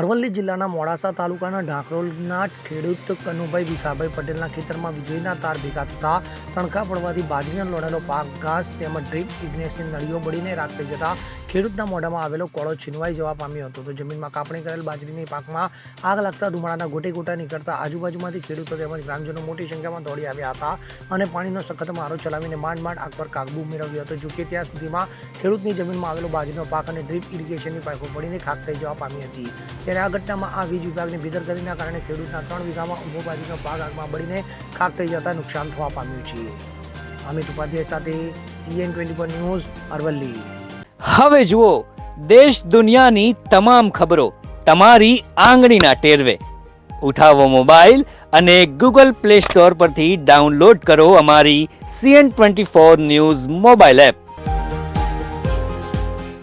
અરવલ્લી જિલ્લાના મોડાસા તાલુકાના ઢાકરોલના ખેડૂત કનુભાઈ ભીખાભાઈ પટેલના ખેતરમાં વીજળીના તાર ભેગા થતા તણખા પડવાથી બાજરીનો લોડેલો પાક, ઘાસ તેમજ ડ્રીપ ઇગ્નેશની નળીઓ બળીને રાખ થઈ જતા ખેડૂતના મોઢામાં આવેલો કોળો છીનવાઈ જવા પામ્યો હતો. તો જમીનમાં કાપણી કરેલ બાજરીની પાકમાં આગ લાગતા ધુમાડાના ગોટે ગોટા નીકળતા આજુબાજુમાંથી ખેડૂતો તેમજ ગ્રામજનો મોટી સંખ્યામાં દોડી આવ્યા હતા અને પાણીનો સખત મારો ચલાવીને માંડ માંડ આગ પર કાબુ મેળવ્યો હતો. જોકે ત્યાં સુધીમાં ખેડૂતની જમીનમાં આવેલો બાજરીનો પાક અને ડ્રીપ ઇરિગેશનની પાઇપો પડીને ખાક થઈ જવા પામી હતી. ત્યારે આ ઘટનામાં આ વીજ વિભાગની બેદરકારીના કારણે ખેડૂતના ત્રણ વીઘામાં ઊભો બાજરીનો પાક આગમાં બળીને ખાક થઈ જતા નુકસાન થવા પામ્યું છે. અમિત ઉપાધ્યાય સાથે CN twenty four News Aravalli. હવે જુઓ, દેશ દુનિયાની તમામ ખબરો તમારી આંગળીના ટેરવે. ઉઠાવો મોબાઈલ અને ગૂગલ પ્લે સ્ટોર પરથી ડાઉનલોડ કરો અમારી CN twenty four News mobile app.